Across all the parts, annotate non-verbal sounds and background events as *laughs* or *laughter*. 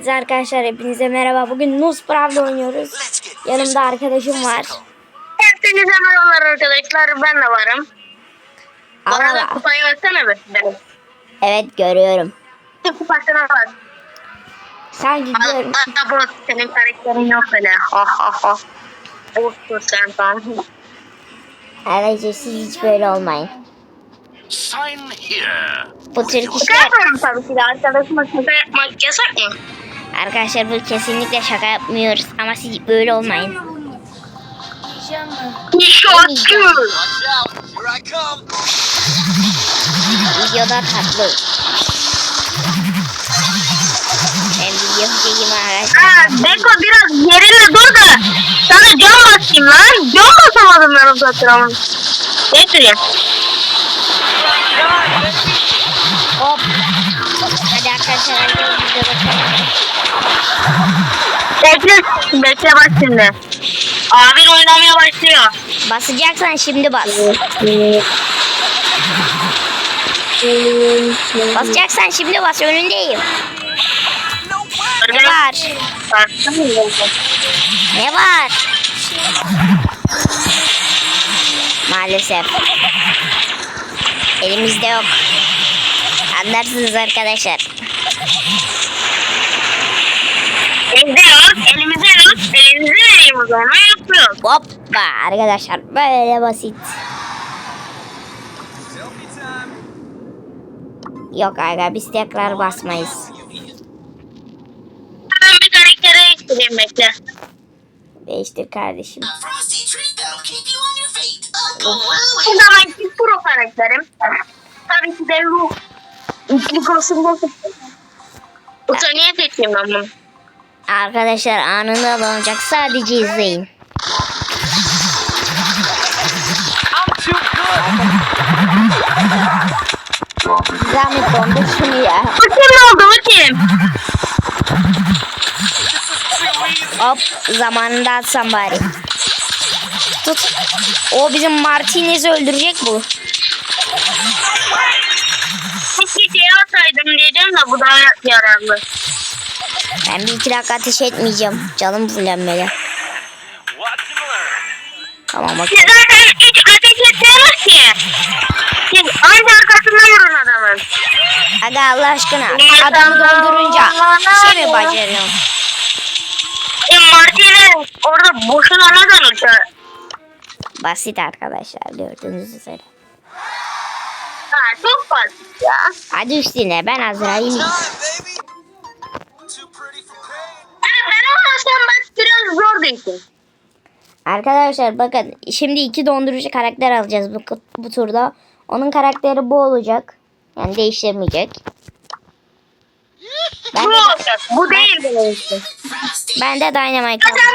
Arkadaşlar hepinize merhaba. Bugün Nuz Brav'la oynuyoruz. Yanımda arkadaşım var. Hepinize merhabalar arkadaşlar. Ben de varım. Bana da Allah. kupayı versene be. Evet görüyorum. Bir kupasına var. Sanki gör. Hatta bu senin karakterin yok öyle. Ha ha ha. Boştur sen falan. Arkadaşlar siz hiç böyle olmayın. Sign here. Bu tür Şaka kişiler yapıyorum tabii ki de. Arkadaşıma şaka yapmak yasak mı? arkadaşlar bu kesinlikle şaka yapmıyoruz ama siz böyle olmayın. Come. Videoda tatlı. Ben video çekeyim arkadaşlar. Ha, Beko biraz yerine dur da sana can basayım lan. Can basamadım ben ama. Ne süreyim? Hop. Hadi arkadaşlar videoda. Bekle, bekle bak şimdi. Abin oynamaya başlıyor. Basacaksan şimdi bas. Basacaksan şimdi bas önündeyim. Ne var? Ne var? Maalesef. Elimizde yok. Anlarsınız arkadaşlar. Elimizde yok, elimizde yok. Elinizi vereyim o zaman. Yapıyoruz. Hoppa arkadaşlar böyle basit. Yok aga biz tekrar basmayız. Ben bir karaktere ekleyeyim bekle. Değiştir kardeşim. Bu zamanki pro karakterim. Tabii ki de bu. İkili koşulda Uta niye seçeyim ben bunu? Arkadaşlar anında alınacak sadece izleyin. I'm too good. Zahmet dondur şunu ya. Kim oldu kim? Hop zamanında atsam bari. Tut. O bizim Martinez'i öldürecek bu. Diyeceğim de bu daha yararlı. Ben bir iki dakika ateş etmeyeceğim. Canım fullenmeli. Tamam bak. Siz zaten hiç ateş etseniz ki. Siz anca arkasından vurun adamın. Aga Allah aşkına. Adamı dondurunca şey mi başarıyorum? E Martinez orada boşuna neden uçar? Basit arkadaşlar gördüğünüz üzere. Ha çok basit ya. Hadi üstüne ben Azrail'im. Ha, ben olmasam bak biraz zor değilsin. Arkadaşlar bakın şimdi iki dondurucu karakter alacağız bu, bu turda. Onun karakteri bu olacak. Yani değiştirmeyecek. Ben Bu de, olacak. Bu değil benim için. ben de Dynamite alacağım.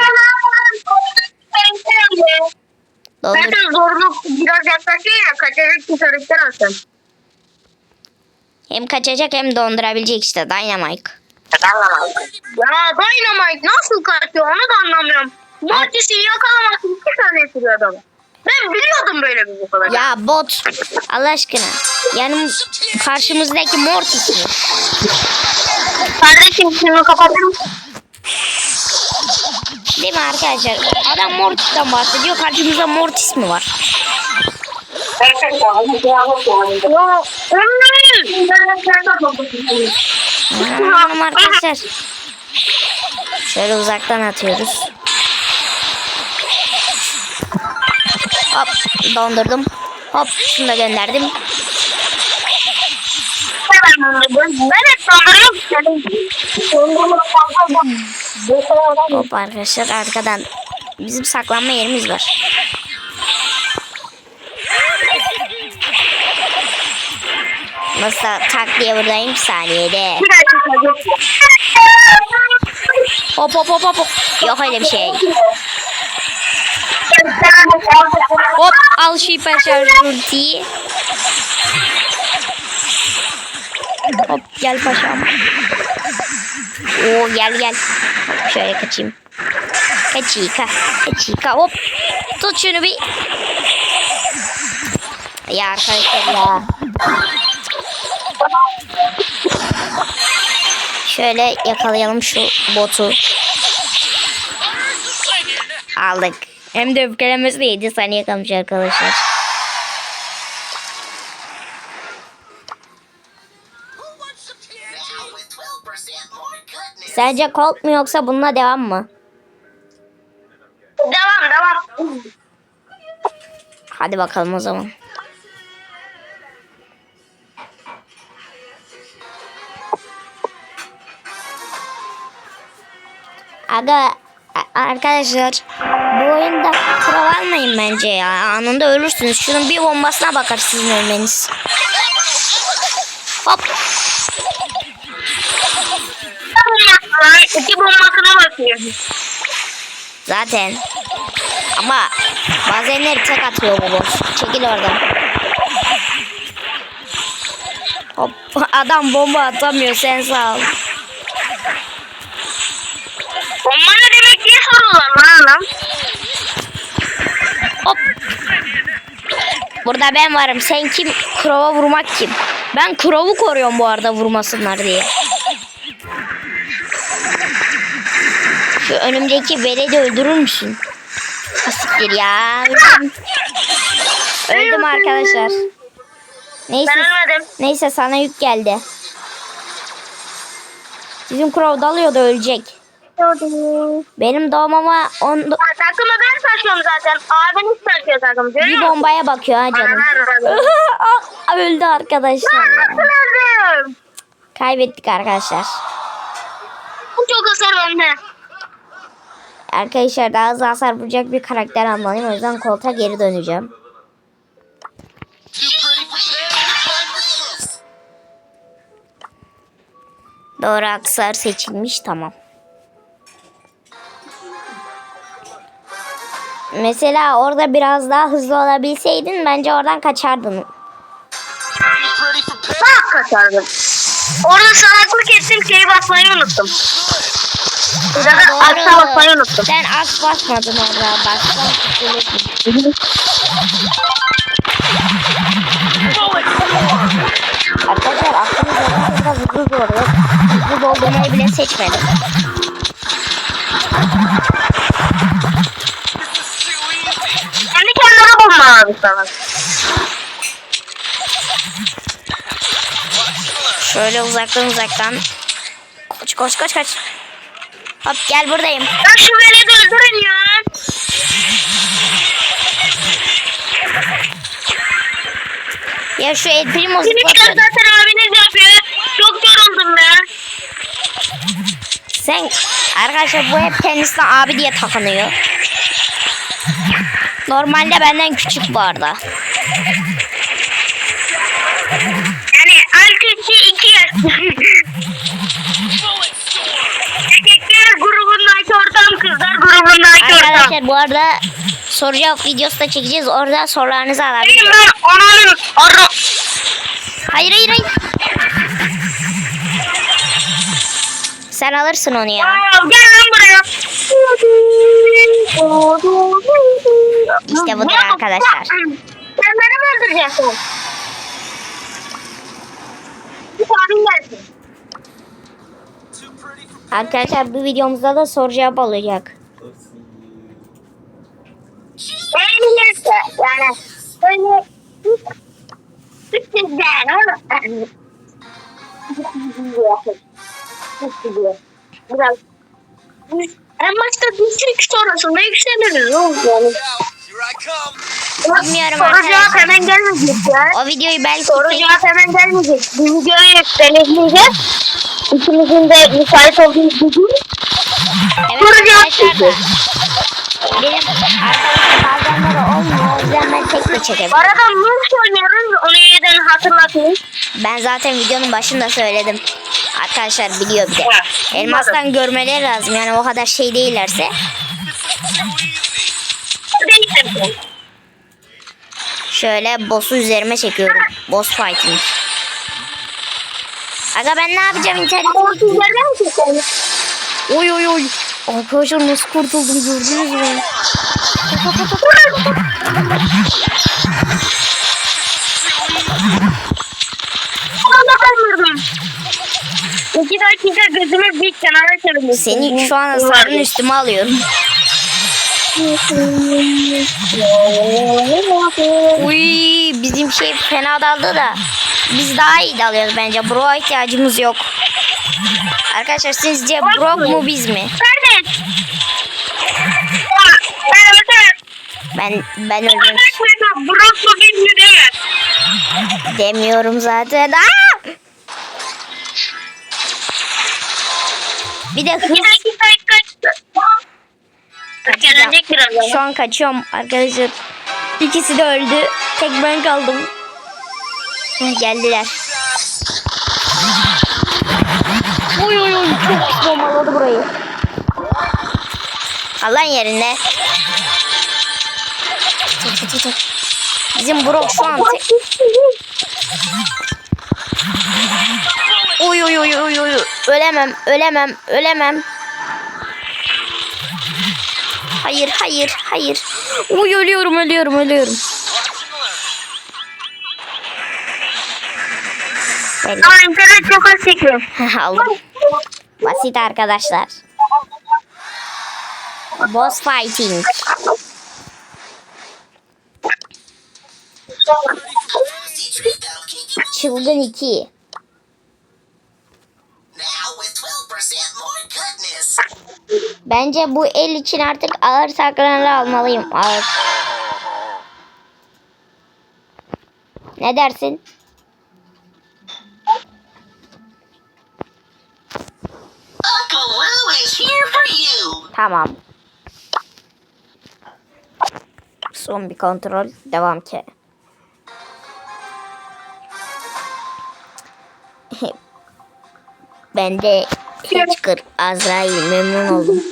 Dondur. Zaten zorluk biraz yaklaşıyor ya kaçacak bir karakter alsın. Hem kaçacak hem dondurabilecek işte Dynamite. Ya Dynamite nasıl kaçıyor onu da anlamıyorum. Mortis'i yakalamak iki saniye sürüyor adam. Ben biliyordum böyle bir kadar. Ya bot Allah aşkına. Yani karşımızdaki Mortis mi? Kardeşim şunu kapatır mısın? Değil mi arkadaşlar? Adam Mortis'ten bahsediyor. Karşımızda Mortis mi var? Onları. Tamam arkadaşlar. Şöyle uzaktan atıyoruz. Hop dondurdum. Hop şunu da gönderdim. Hop arkadaşlar arkadan bizim saklanma yerimiz var. Nasıl tak diye buradayım saniyede. Hop hop hop hop. Yok öyle bir şey. Hop al şu hiper ultiyi. Hop gel paşam. Oo gel gel. Şöyle kaçayım. Kaçika. Kaçika hop. Tut şunu bir. Ya arkadaşlar ya. Şöyle yakalayalım şu botu. Aldık. Hem de öfkelemesi de 7 saniye kalmış arkadaşlar. Who wants some TNT? with 12% more goodness. Sence Colt mu yoksa bununla devam mı? Devam devam. Hadi bakalım o zaman. Aga arkadaşlar bu oyunda kural almayın bence ya. Anında ölürsünüz. Şunun bir bombasına bakar sizin ölmeniz. Hop. İki bombasına bakıyor. Zaten. Ama bazenleri tek atıyor bu boss. Çekil oradan. Hop. *laughs* Adam bomba atamıyor sen sağ ol. Burada ben varım. Sen kim? Krova vurmak kim? Ben Krov'u koruyorum bu arada vurmasınlar diye. Şu önümdeki veledi öldürür müsün? Asiktir ya. Öldüm. Öldüm arkadaşlar. Neyse, Ben ölmedim. neyse sana yük geldi. Bizim Crow dalıyor da ölecek. Benim doğmama on, Takımı ben taşıyorum zaten. Abiniz taşıyor takımı. bir Görüyor musun? bombaya bakıyor ha canım. *laughs* Ah, Öldü arkadaşlar. ya. Nasıl öldüm? Kaybettik arkadaşlar. Bu çok hasar bende. Arkadaşlar daha hızlı hasar vuracak bir karakter almalıyım. O yüzden kolta geri döneceğim. Doğru aksar seçilmiş. Tamam. Mesela orada biraz daha hızlı olabilseydin bence oradan kaçardın. Bak kaçardım. Orada salaklık ettim şeyi basmayı unuttum. Zaten aksa basmayı unuttum. Sen az basmadın orada. Bassan kurtulurdun. Arkadaşlar aklınızda biraz hızlı oluyor. Hızlı doldurmayı bile seçmedim. Sana. Şöyle uzaktan uzaktan. Koş koş koş koş. Hop gel buradayım. Ya şu veledi öldürün ya. Ya şu El Primo zıplasın. zaten abiniz yapıyor. Çok yoruldum ben. Sen arkadaşlar bu hep kendisine abi diye takınıyor. Normalde benden küçük bu arada. Yani altı iki iki yaş. Erkekler grubundaki ortam kızlar grubundaki ortam. Arkadaşlar bu arada soru cevap videosu da çekeceğiz. Orada sorularınızı Benim alabiliriz. ben onun ara. Hayır hayır hayır. Sen alırsın onu ya. Aa, Gel lan buraya. İşte budur arkadaşlar. Sen beni mi öldüreceksin? Bir gelsin. Arkadaşlar bu videomuzda da soru cevap olacak. Yani böyle Biraz en başta düşük sonrasında yükseliriz oğlum yani. Bilmiyorum Soru cevap arkadaşlar. hemen gelmeyecek ya. O videoyu belki Soru tek- cevap hemen gelmeyecek. Bir videoyu deneyimleyeceğiz. İkimizin de müsait olduğu bir gün. Evet Soru cevap arkadaşlar da. Benim arkadaşlar bazenleri olmuyor. O yüzden ben tek de çekebilirim. Arada Munch oynuyoruz. Onu yeniden hatırlatayım. Ben zaten videonun başında söyledim. Arkadaşlar biliyor bir de. Elmastan görmeleri lazım. Yani o kadar şey değillerse. Şöyle boss'u üzerime çekiyorum. Boss fighting. Aga ben ne yapacağım internet? Orası yerden mi çekelim? Oy oy oy. Arkadaşlar nasıl kurtuldum gördünüz mü? Gözümü bir kenara çevirdim. Seni şu an sarın üstüme alıyorum. Uy bizim şey fena daldı da. Biz daha iyi dalıyoruz bence. Bro'a ihtiyacımız yok. Arkadaşlar sizce Brock mu biz mi? Kardeş. Ben. Ben öldüm Arkadaşlar Brock mu biz mi değil mi? demiyorum zaten. Aa! Bir de hız. Gelecek birazdan. Şu an kaçıyorum arkadaşlar. İkisi de öldü. Tek ben kaldım. Heh, geldiler. Oy oy oy çok bombaladı burayı. Alan yerinde. Çık, çık, çık, çık. Bizim Brock şu an tek... *laughs* Oy oy oy oy oy. Ölemem, ölemem, ölemem. Hayır, hayır, hayır. Uy ölüyorum, ölüyorum, ölüyorum. Belli. Ama internet çok az çekiyor. *laughs* Aldım. Basit arkadaşlar. Boss fighting. Çılgın 2. Bence bu el için artık ağır saklananı almalıyım. Ağır. Ne dersin? Tamam. Son bir kontrol. Devam ki. Ben de Hitchker Azrail memnun oldum.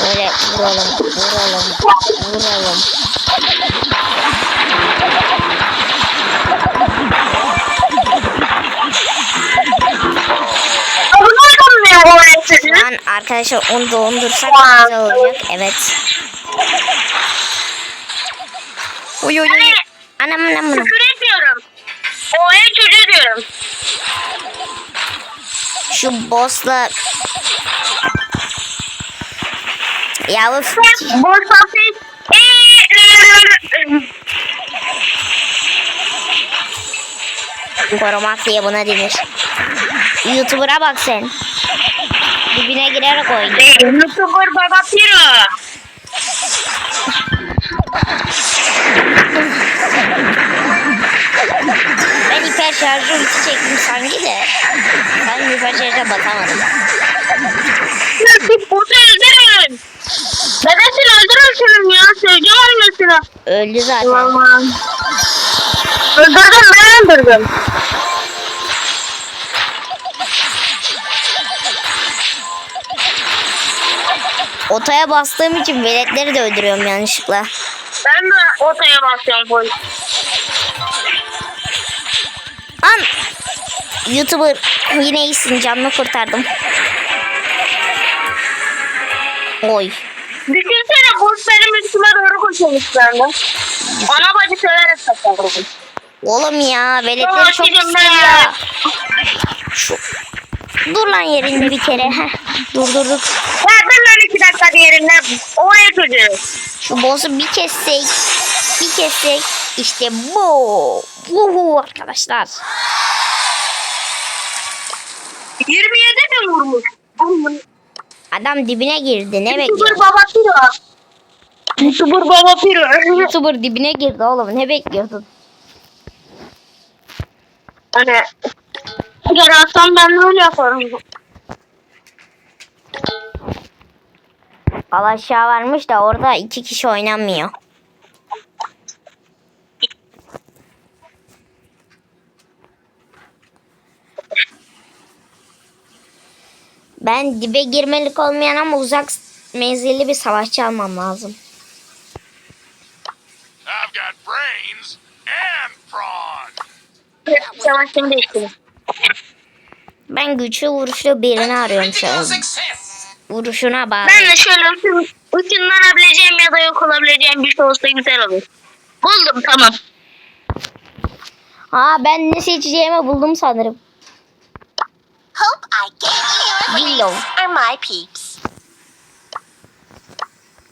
Böyle vuralım, vuralım, vuralım. Şu an arkadaşlar onu dondursak güzel olacak. Evet. Uy uy uy. Anam anam anam. Şu boss'la ya. Boş sohbet. korumak buna denir. YouTuber'a bak sen. Dibine girerek oynuyor. YouTuber Baba Piro. Ben hiper şarjı ulti çektim sanki de. Ben şarja basamadım. Siz botu öldürün. Bebesin öldürün şunu ya. Seveceğim ölmesini. Öldü zaten. Aman. Öldürdüm ben öldürdüm. Otaya bastığım için veletleri de öldürüyorum yanlışlıkla. Ben de otaya basıyorum full. An YouTuber yine iyisin canını kurtardım. Oy. Düşünsene boss benim üstüme doğru bende. Ana bacı severek saçlarım. Oğlum ya veletleri çok istiyor. ben. Şu. Dur lan yerinde bir kere. Heh. Dur dur dur. Ya dur lan iki dakika diğerinden. O ev çocuğu. Şu boss'u bir kessek. Bir kessek. İşte bu. Bu arkadaşlar. 27 mi vurmuş? Adam dibine girdi. Ne bekliyor? Baba Piro. YouTuber Baba Piro. YouTuber dibine girdi oğlum. Ne bekliyordun? Hani sigara atsam ben de öyle yaparım. Al aşağı varmış da orada iki kişi oynanmıyor. Ben dibe girmelik olmayan ama uzak menzilli bir savaşçı almam lazım. I've got brains and brawn. Savaşını değiştirin. Ben güçlü vuruşlu birini arıyorum şu an. Vuruşuna bağlı. Ben de şöyle ışın, ışınlanabileceğim ya da yok olabileceğim bir şey olsa güzel olur. Buldum tamam. Ha ben ne seçeceğimi buldum sanırım. Hope I gave you your Willow. are my peeps.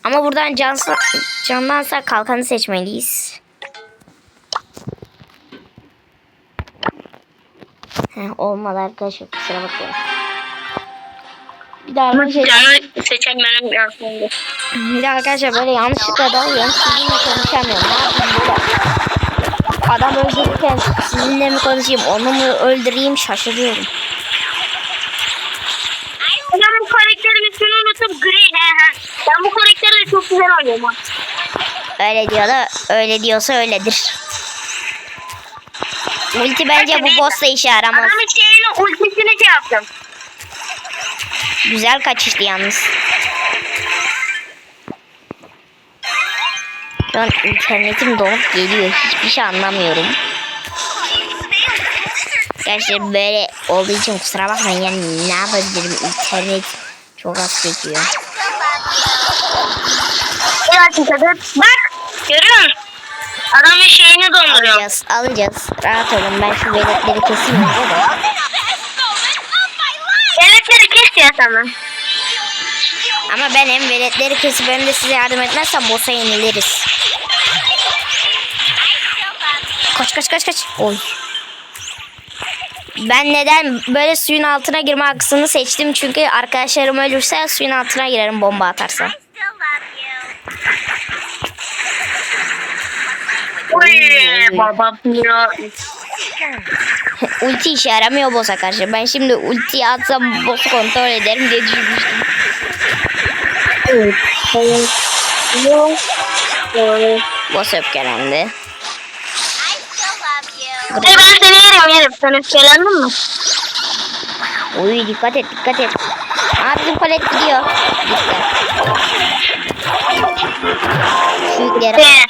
Ama buradan cansa, candansa kalkanı seçmeliyiz. Heh, olmadı arkadaşlar kusura bakmayın. Bir daha arkadaşlar, seçen benim yansımda. bir daha arkadaşlar böyle yanlışlıkla dalıyorum. Sizinle konuşamıyorum. Ne yapayım böyle? Adam öldürürken sizinle mi konuşayım onu mu öldüreyim şaşırıyorum. Ben bu karakterin ismini unutup gri. He he. Ben bu karakteri de çok güzel oynuyorum. ha. Öyle diyor da öyle diyorsa öyledir. Ulti bence bu boss'la işe yaramaz. Adamın şeyini ultisini şey yaptım. Güzel kaçıştı yalnız. An internetim donup geliyor. Hiçbir şey anlamıyorum. Gerçi böyle olduğu için kusura bakmayın. Yani ne yapabilirim? İnternet çok az çekiyor. Biraz tadı. Bak. Görüyor musun? Adamın şeyini donduruyor. Alacağız, alacağız. Rahat olun. Ben şu veletleri keseyim. *laughs* Elekleri kes ya sana. Ama ben hem veletleri kesip hem de size yardım etmezsem boss'a yeniliriz. Kaç kaç kaç kaç. Oy. Ben neden böyle suyun altına girme hakkını seçtim çünkü arkadaşlarım ölürse suyun altına girerim bomba atarsa. Uy baba ya. *laughs* ulti işe yaramıyor boss'a karşı. Ben şimdi ultiyi atsam boss'u kontrol ederim diye düşünmüştüm. Boss öfkelendi. Hey ben seni yerim yerim. Sen öfkelendin mi? Uy dikkat et dikkat et. Aa bizim palet gidiyor. Gitti. Be.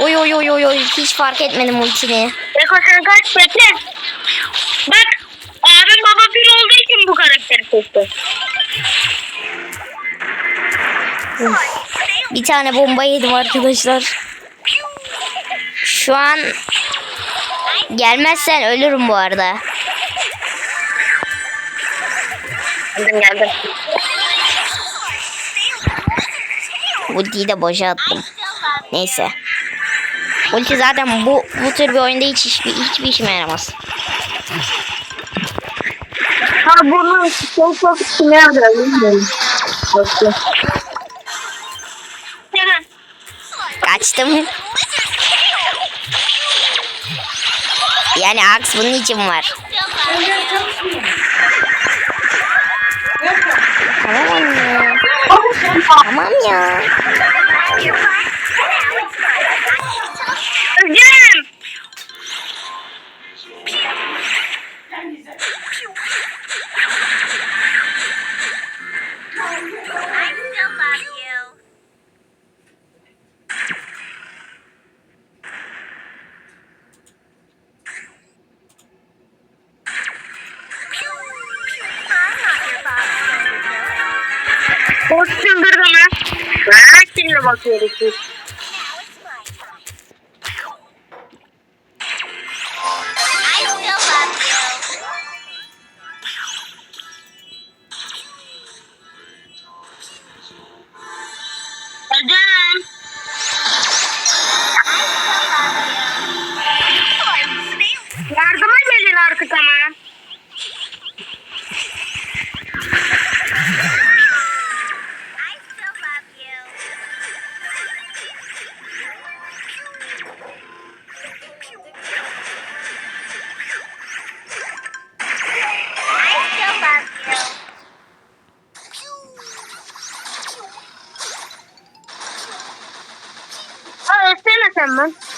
Oy oy oy oy oy hiç fark etmedim ultini. Beko sen kaç bekle. Bak. Abim baba bir olduğu için bu karakteri seçti. Bir tane bomba yedim arkadaşlar. Şu an gelmezsen ölürüm bu arada. Geldim geldim. Ultiyi de boşa attım. Neyse. Ulti zaten bu bu tür bir oyunda hiç hiçbir, hiçbir işime yaramaz. Ha bunu çok çok bilmiyorum. Bakın. Kaçtım. Yani aks bunun için var. Tamam anne. Tamam ya. Özgürüm. Boş çıldırdı mı? Şimdi bakıyoruz biz. ma'am?